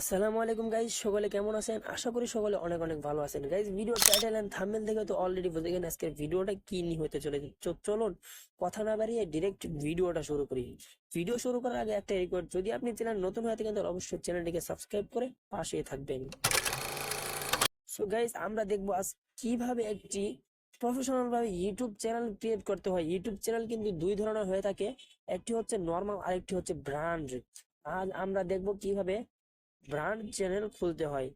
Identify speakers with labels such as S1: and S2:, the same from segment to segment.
S1: আসসালামু আলাইকুম গাইজ সকলে কেমন আছেন? আশা করি সকলে অনেক অনেক ভালো আছেন। Guys video title and thumbnail দেখে তো অলরেডি বুঝে গেছেন আজকের ভিডিওটা কি নিয়ে হতে চলেছে। চলুন, কথা না বাড়িয়ে ডিরেক্ট ভিডিওটা শুরু করি। ভিডিও শুরু করার আগে একটা রিকোয়েস্ট যদি আপনি চ্যানেল নতুন হয়ে থাকেন, তাহলে অবশ্যই চ্যানেলটিকে সাবস্ক্রাইব করে পাশে থাকবেন। সো গাইজ আমরা দেখব আজ কীভাবে একটি প্রফেশনাল ভাবে ইউটিউব চ্যানেল ক্রিয়েট করতে হয়। ইউটিউব চ্যানেল কিন্তু দুই ধরনের হয়ে থাকে। একটি হচ্ছে নর্মাল আরেকটি হচ্ছে ব্র্যান্ড আজ আমরা দেখব কীভাবে ব্র্যান্ড চ্যানেল খুলতে হয়।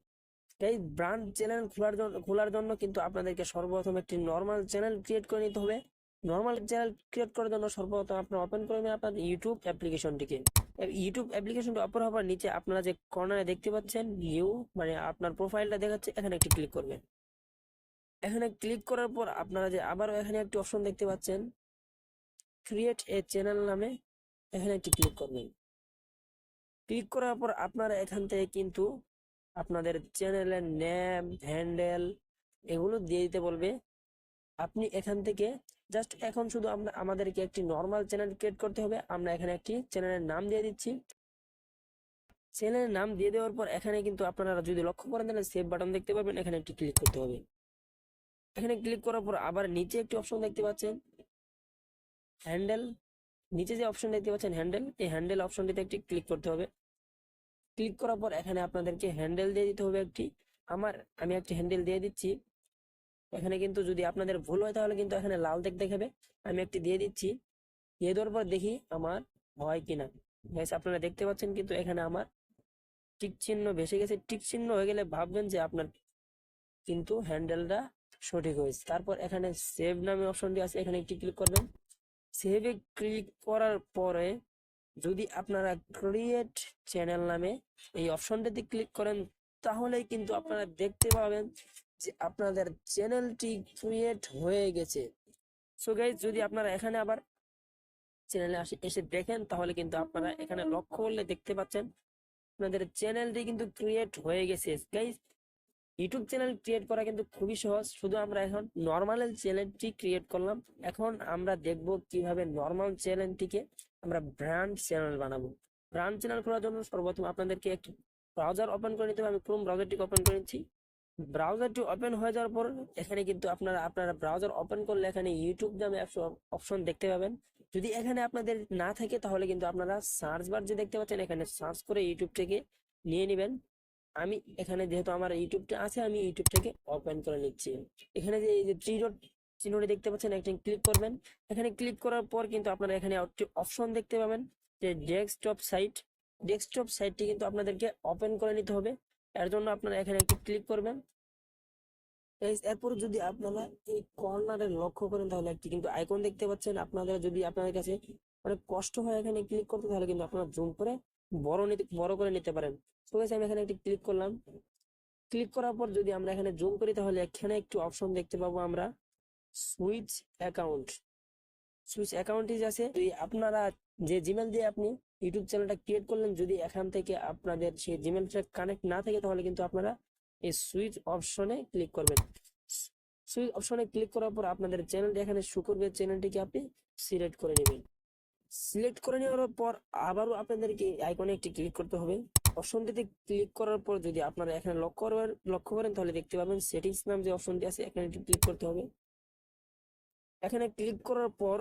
S1: এই ব্র্যান্ড চ্যানেল খোলার জন্য খোলার জন্য কিন্তু আপনাদেরকে সর্বপ্রথম একটি নর্মাল চ্যানেল ক্রিয়েট করে নিতে হবে। নর্মাল চ্যানেল ক্রিয়েট করার জন্য সর্বপ্রথম আপনার ওপেন করে আপনার ইউটিউব অ্যাপ্লিকেশনটিকে ইউটিউব অ্যাপ্লিকেশনটি ওপেন হওয়ার নিচে আপনারা যে কর্নারে দেখতে পাচ্ছেন নিউ মানে আপনার প্রোফাইলটা দেখাচ্ছে, এখানে একটি ক্লিক করবেন। এখানে ক্লিক করার পর আপনারা যে আবারও এখানে একটি অপশন দেখতে পাচ্ছেন ক্রিয়েট এ চ্যানেল নামে, এখানে একটি ক্লিক করবেন। ক্লিক করার পর আপনারা এখান থেকে কিন্তু আপনাদের চ্যানেলের নেম, হ্যান্ডেল এগুলো দিয়ে দিতে বলবে। আপনি এখান থেকে জাস্ট এখন শুধু আমরা, আমাদেরকে একটি নর্মাল চ্যানেল ক্রিয়েট করতে হবে। আমরা এখানে একটি চ্যানেলের নাম দিয়ে দিচ্ছি। চ্যানেলের নাম দিয়ে দেওয়ার পর এখানে কিন্তু আপনারা যদি লক্ষ্য করেন তাহলে সেভ বাটন দেখতে পাবেন। এখানে একটি ক্লিক করতে হবে। এখানে ক্লিক করার পর আবার নিচে একটি অপশন দেখতে পাচ্ছেন। হ্যান্ডেল। নিচে যে অপশন দেখতে পাচ্ছেন হ্যান্ডেল এই হ্যান্ডেল অপশনটিতে একটি ক্লিক করতে হবে। ক্লিক করার পর এখানে আপনাদেরকে হ্যান্ডেল দিয়ে দিতে হবে একটি। আমার, আমি একটি হ্যান্ডেল দিয়ে দিচ্ছি। এখানে কিন্তু যদি আপনাদের ভুল হয় তাহলে কিন্তু এখানে লাল দেখ দেখাবে। আমি একটি দিয়ে দিচ্ছি। দিয়ে দেওয়ার পর দেখি আমার হয় কিনা। গাইস আপনারা দেখতে পাচ্ছেন কিন্তু এখানে আমার টিক চিহ্ন ভেসে গেছে। টিক চিহ্ন হয়ে গেলে ভাববেন যে আপনার কিন্তু হ্যান্ডেলটা সঠিক হয়েছে। তারপর এখানে সেভ নামে অপশনটি আছে। এখানে একটি ক্লিক করবেন। সেভে ক্লিক করার পরে যদি আপনারা ক্রিয়েট চ্যানেল নামে এই অপশনটাতে ক্লিক করেন, তাহলেই কিন্তু আপনারা দেখতে পাবেন যে আপনাদের চ্যানেলটি ক্রিয়েট হয়ে গেছে। সো গাইজ যদি আপনারা এখানে আবার চ্যানেলে আসে, এসে দেখেন, তাহলে কিন্তু আপনারা এখানে লক্ষ্য করলে দেখতে পাচ্ছেন, আপনাদের চ্যানেলটি কিন্তু ক্রিয়েট হয়ে গেছে। গাইজ ইউটিউব চ্যানেল ক্রিয়েট করা কিন্তু খুবই সহজ। শুধু আমরা এখন নর্মাল চ্যানেলটি ক্রিয়েট করলাম। এখন আমরা দেখব কীভাবে নর্মাল চ্যানেলটিকে আমরা ব্র্যান্ড চ্যানেল বানাবো। ব্র্যান্ড চ্যানেল করার জন্য সর্বপ্রথম আপনাদেরকে একটি ব্রাউজার ওপেন করে নিতে হবে। আমি ক্রোম ব্রাউজারটি ওপেন করে নিচ্ছি। ব্রাউজারটি ওপেন হয়ে যাওয়ার পর এখানে কিন্তু আপনারা আপনারা ব্রাউজার ওপেন করলে এখানে ইউটিউব নামে অপশন দেখতে পাবেন। যদি এখানে আপনাদের না থাকে, তাহলে কিন্তু আপনারা সার্চ বার যে দেখতে পাচ্ছেন, এখানে সার্চ করে ইউটিউব থেকে নিয়ে নেবেন। আমি এখানে যেহেতু আমার ইউটিউবটা আছে, আমি ইউটিউব থেকে ওপেন করে নিচ্ছি। এখানে যে, এই যে থ্রি ডট চিহ্নটি দেখতে পাচ্ছেন, একটা ক্লিক করবেন। এখানে ক্লিক করার পর কিন্তু আপনারা এখানে অপশন দেখতে পাবেন, যে ডেস্কটপ সাইট ডেস্কটপ সাইটটি কিন্তু আপনাদেরকে ওপেন করে নিতে হবে। এর জন্য আপনারা এখানে একটি ক্লিক করবেন। এরপর যদি আপনারা এই কর্নারে লক্ষ্য করেন, তাহলে একটি কিন্তু আইকন দেখতে পাচ্ছেন। আপনাদের যদি আপনাদের কাছে অনেক কষ্ট হয় এখানে ক্লিক করতে, তাহলে কিন্তু আপনারা জুম করে বড় নিতে, বড় করে নিতে পারেন। তো আমি এখানে একটি ক্লিক করলাম। ক্লিক করার পর যদি আমরা এখানে জুম করি, তাহলে এখানে একটি অপশন দেখতে পাবো আমরা সুইচ অ্যাকাউন্ট সুইচ অ্যাকাউন্ট আছে। আপনারা যে জিমেল দিয়ে আপনি ইউটিউব চ্যানেলটা ক্রিয়েট করলেন, যদি এখান থেকে আপনাদের সেই জিমেলটা কানেক্ট না থাকে, তাহলে কিন্তু আপনারা এই সুইচ অপশনে ক্লিক করবেন। সুইচ অপশনে ক্লিক করার পর আপনাদের চ্যানেলটি এখানে শো চ্যানেলটিকে আপনি সিলেক্ট করে নেবেন। সিলেক্ট করে নেওয়ার পর আবারও আপনাদেরকে আইকনে একটি ক্লিক করতে হবে। অপশনটিতে ক্লিক করার পর যদি আপনারা এখানে লক্ষ্য করবেন, লক্ষ্য করেন, তাহলে দেখতে পাবেন সেটিংস নাম যে অপশনটি আছে, এখানে একটি ক্লিক করতে হবে। এখানে ক্লিক করার পর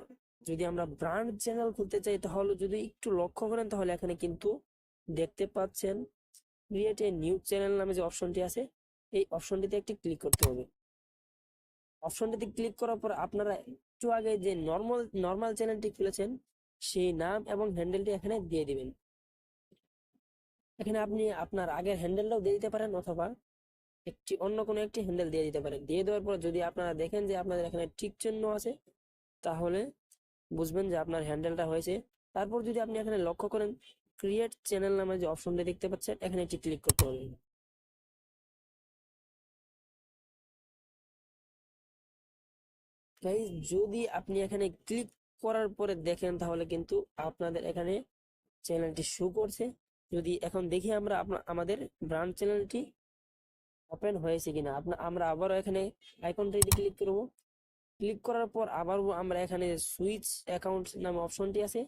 S1: যদি আমরা ব্র্যান্ড চ্যানেল খুলতে চাই, তাহলে যদি একটু লক্ষ্য করেন, তাহলে এখানে কিন্তু দেখতে পাচ্ছেন ক্রিয়েট এ নিউ চ্যানেল নামে যে অপশনটি আছে, এই অপশনটিতে একটি ক্লিক করতে হবে। অপশনটিতে ক্লিক করার পর আপনারা একটু আগে যে নর্মাল নর্মাল চ্যানেলটি খুলেছেন সেই নাম এবং হ্যান্ডেলটি এখানে দিয়ে দিবেন। এখানে আপনি আপনার আগের হ্যান্ডেলটাও দিয়ে দিতে পারেন অথবা একটি অন্য কোনো একটি হ্যান্ডেল দিয়ে দিতে পারেন। দিয়ে দেওয়ার পর যদি আপনারা দেখেন যে আপনাদের এখানে ঠিক চিহ্ন আছে, তাহলে বুঝবেন যে আপনার হ্যান্ডেলটা হয়েছে। তারপর যদি আপনি এখানে লক্ষ্য করেন ক্রিয়েট চ্যানেল নামে যে অপশনটা দেখতে পাচ্ছেন, এখানে একটি ক্লিক করতে হবে। যদি আপনি এখানে ক্লিক করার পরে দেখেন তাহলে কিন্তু আপনাদের এখানে চ্যানেলটি শো করছে। যদি এখন দেখি আমরা আমাদের ব্রান্ড চ্যানেলটি ওপেন হয়েছে কিনা, আপনা, আমরা আবারও এখানে আইকনটিতে ক্লিক করব ক্লিক করার পর আবারও আমরা এখানে সুইচ অ্যাকাউন্ট নামে অপশনটি আছে,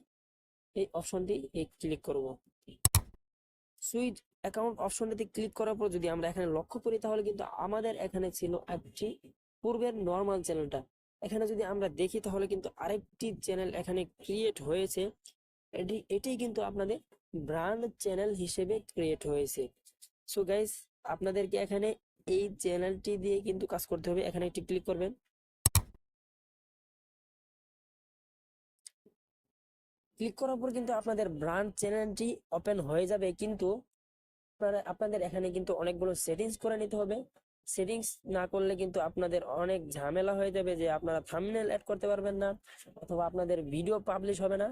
S1: এই অপশনটি ক্লিক করব। সুইচ অ্যাকাউন্ট অপশনটিতে ক্লিক করার পর যদি আমরা এখানে লক্ষ্য করি, তাহলে কিন্তু আমাদের এখানে ছিল একটি পূর্বের নর্মাল চ্যানেলটা এখানে যদি আমরা দেখি তাহলে কিন্তু আরেকটি চ্যানেল এখানে ক্রিয়েট হয়েছে। এটি এটাই কিন্তু আপনাদের ব্র্যান্ড চ্যানেল হিসেবে ক্রিয়েট হয়েছে। সো গাইস আপনাদেরকে এখানে এই চ্যানেলটি দিয়ে কিন্তু কাজ করতে হবে। এখানে একটি ক্লিক করবেন। ক্লিক করার পর কিন্তু আপনাদের ব্র্যান্ড চ্যানেলটি ওপেন হয়ে যাবে। কিন্তু আপনারা, আপনাদের এখানে কিন্তু অনেকগুলো সেটিংস করে নিতে হবে। সেটিংস না করলে কিন্তু আপনাদের অনেক ঝামেলা হয়ে যাবে যে আপনারা থাম্বনেল অ্যাড করতে পারবেন না অথবা আপনাদের ভিডিও পাবলিশ হবে না।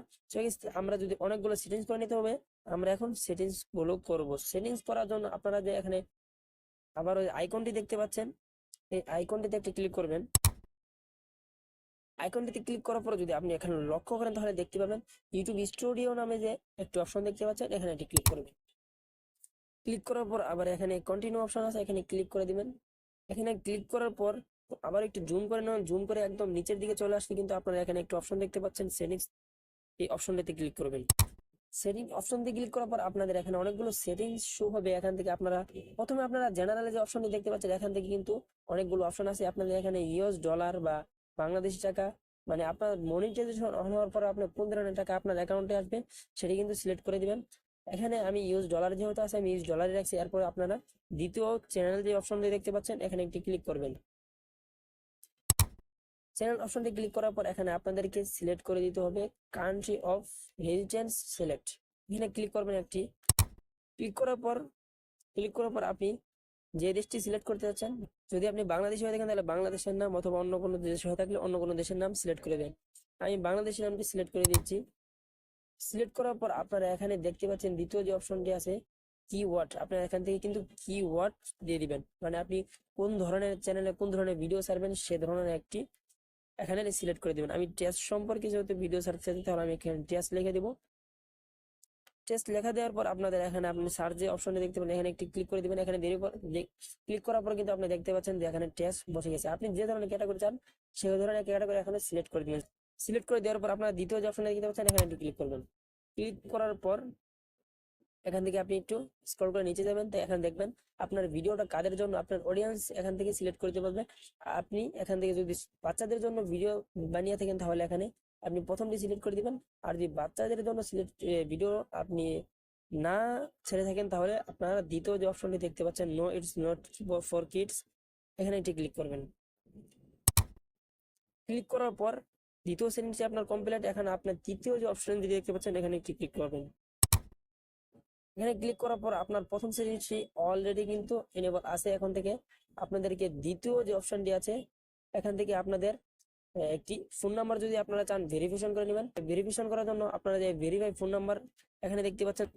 S1: আমরা যদি অনেকগুলো সেটিংস করে নিতে হবে, আমরা এখন সেটিংসগুলো করব। সেটিংস করার জন্য আপনারা যে এখানে আবার ওই আইকনটি দেখতে পাচ্ছেন, এই আইকনটিতে একটি ক্লিক করবেন। আইকনটিতে ক্লিক করার পরে যদি আপনি এখানে লক্ষ্য করেন, তাহলে দেখতে পাবেন ইউটিউব স্টুডিও নামে যে একটি অপশন দেখতে পাচ্ছেন, এখানে একটি ক্লিক করবেন। ক্লিক করার পর আবার এখানে কন্টিনিউ অপশন আছে, এখানে ক্লিক করে দিবেন। এখানে ক্লিক করার পর আবার একটু জুম করে নেন জুম করে একদম নিচের দিকে চলে আসলে কিন্তু আপনারা এখানে একটু অপশন দেখতে পাচ্ছেন সেটিংস এই অপশনটাতে ক্লিক করবেন। সেটিং অপশন দিয়ে ক্লিক করার পর আপনাদের এখানে অনেকগুলো সেটিংস শো হবে এখান থেকে আপনারা। প্রথমে আপনারা জেনারেলে যে অপশনটি দেখতে পাচ্ছেন, এখান থেকে কিন্তু অনেকগুলো অপশন আছে। আপনাদের এখানে ইউএস ডলার বা বাংলাদেশি টাকা মানে আপনার মনিটাইজেশন অন হওয়ার পর আপনার কোন ধরনের টাকা আপনার অ্যাকাউন্টে আসবে, সেটি কিন্তু সিলেক্ট করে দিবেন। এখানে আমি ইউএস ডলার যেহেতু আছে, আমি ইউএস ডলারে রাখছি। এরপর আপনারা দ্বিতীয় চ্যানেল যে অপশনটি দেখতে পাচ্ছেন, এখানে একটি ক্লিক করবেন। চ্যানেল অপশনটি ক্লিক করার পর এখানে আপনাদেরকে সিলেক্ট করে দিতে হবে কান্ট্রি অফ রেজিডেন্স সিলেক্ট এখানে ক্লিক করবেন একটি। ক্লিক করার পর ক্লিক করার পর আপনি যে দেশটি সিলেক্ট করতে যাচ্ছেন, যদি আপনি বাংলাদেশি হয়ে থাকেন, তাহলে বাংলাদেশের নাম অথবা অন্য কোনো দেশ হয়ে থাকলে অন্য কোনো দেশের নাম সিলেক্ট করে দেন। আমি বাংলাদেশের নামটি সিলেক্ট করে দিচ্ছি। সিলেক্ট করার পর আপনারা এখানে দেখতে পাচ্ছেন দ্বিতীয় যে অপশনটি আছে কিওয়ার্ড আপনারা এখান থেকে কিন্তু কিওয়ার্ড দিয়ে দিবেন। মানে আপনি কোন ধরনের চ্যানেলে কোন ধরনের ভিডিও ছাড়বেন, সে ধরনের একটি এখানে সিলেক্ট করে দিবেন। আমি টেস্ট সম্পর্কে যেহেতু ভিডিও চাই, তাহলে আমি এখানে টেস্ট লিখে দিব। টেস্ট লেখা দেওয়ার পর আপনাদের এখানে আপনি সার্চ যে অপশনটা দেখতে পাবেন, এখানে একটি ক্লিক করে দিবেন। এখানে দেরি ক্লিক করার পর কিন্তু আপনি দেখতে পাচ্ছেন যে এখানে টেস্ট বসে গেছে। আপনি যে ধরনের ক্যাটাগরি চান সেই ধরনের ক্যাটাগরি এখানে সিলেক্ট করে দিবেন। সিলেক্ট করে দেওয়ার পর আপনারা দ্বিতীয় যে অপশনটা দেখতে পাচ্ছেন, এখানে একটু ক্লিক করবেন। ক্লিক করার পর এখান থেকে আপনি একটু স্ক্রল করে নিচে যাবেন, তো এখানে দেখবেন আপনার ভিডিওটা কাদের জন্য, আপনার অডিয়েন্স এখান থেকে সিলেক্ট করতে পারবে। আপনি এখান থেকে যদি বাচ্চাদের জন্য ভিডিও বানিয়ে থাকেন, তাহলে এখানে আপনি প্রথমটি সিলেক্ট করে দিবেন। আর যদি বাচ্চাদের জন্য সিলেক্ট ভিডিও আপনি না ছেড়ে থাকেন, তাহলে আপনারা দ্বিতীয় যে অপশনটি দেখতে পাচ্ছেন no it's not for kids এখানে এটি ক্লিক করবেন। ক্লিক করার পর দ্বিতীয় সেটিংসটি আপনার কমপ্লিট এখানে আপনার তৃতীয় যে অপশনটি দেখতে পাচ্ছেন, এখানে একটি ক্লিক করবেন। এখানে ক্লিক করার পর আপনার প্রথম সেটিংসটি অলরেডি কিন্তু এনেবল আছে এখন থেকে। আপনাদেরকে দ্বিতীয় যে অপশনটি আছে, এখান থেকে আপনাদের একটি ফোন নাম্বার যদি আপনারা চান ভেরিফিকেশন করে নেবেন। ভেরিফিকেশন করার জন্য আপনারা যে ভেরিফাই ফোন নাম্বার এখানে দেখতে পাচ্ছেন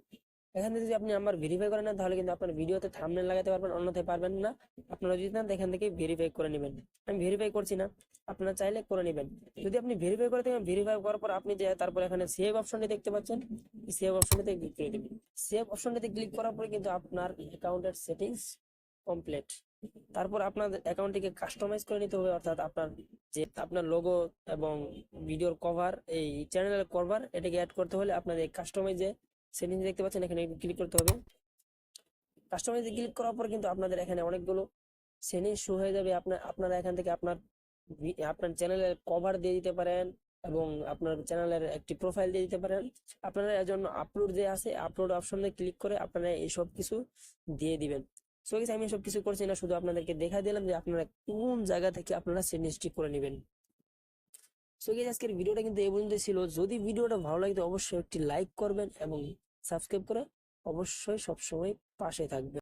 S1: এখানে যদি আপনি নাম্বার ভেরিফাই করে নেন, তাহলে কিন্তু আপনার ভিডিওতে থাম্বনেল লাগাতে পারবেন, অন্যথায় পারবেন না। আপনারা যদি চান এখান থেকে ভেরিফাই করে নেবেন। আমি ভেরিফাই করছি না, আপনারা চাইলে করে নেবেন। যদি আপনি ভেরিফাই করে থাকেন ভেরিফাই করার পর আপনি যে, তারপর এখানে সেভ অপশনটি দেখতে পাচ্ছেন সেভ অপশনটিতে ক্লিক করে দিবেন। সেভ অপশনটিতে ক্লিক করার পরে কিন্তু আপনার অ্যাকাউন্টের সেটিংস কমপ্লিট তারপর আপনার অ্যাকাউন্টটিকে কাস্টমাইজ করে নিতে হবে, অর্থাৎ আপনার যে, আপনার লোগো এবং ভিডিওর কভার এই চ্যানেলের কভার এটাকে অ্যাড করতে হলে আপনার এই কাস্টমাইজে সেটিংস দেখতে পাচ্ছেন, এখানে ক্লিক করতে হবে। কাস্টমাইজে ক্লিক করার পর কিন্তু আপনাদের এখানে অনেকগুলো সেটিংস শো হয়ে যাবে। আপনার আপনারা এখান থেকে আপনার আপনার চ্যানেলের কভার দিয়ে দিতে পারেন এবং আপনার চ্যানেলের একটি প্রোফাইল দিয়ে দিতে পারেন। আপনারা এর জন্য আপলোড যে আছে আপলোড অপশনে ক্লিক করে আপনারা এই সব কিছু দিয়ে দিবেন। সো আমি সব কিছু করছি না, শুধু আপনাদেরকে দেখা দিলাম যে আপনারা কোন জায়গা থেকে আপনারা সেটিংসটি করে নেবেন। সো গিয়ে আজকের ভিডিওটা কিন্তু এই পর্যন্ত ছিল। যদি ভিডিওটা ভালো লাগে অবশ্যই একটি লাইক করবেন এবং সাবস্ক্রাইব করে অবশ্যই সবসময় পাশে থাকবেন।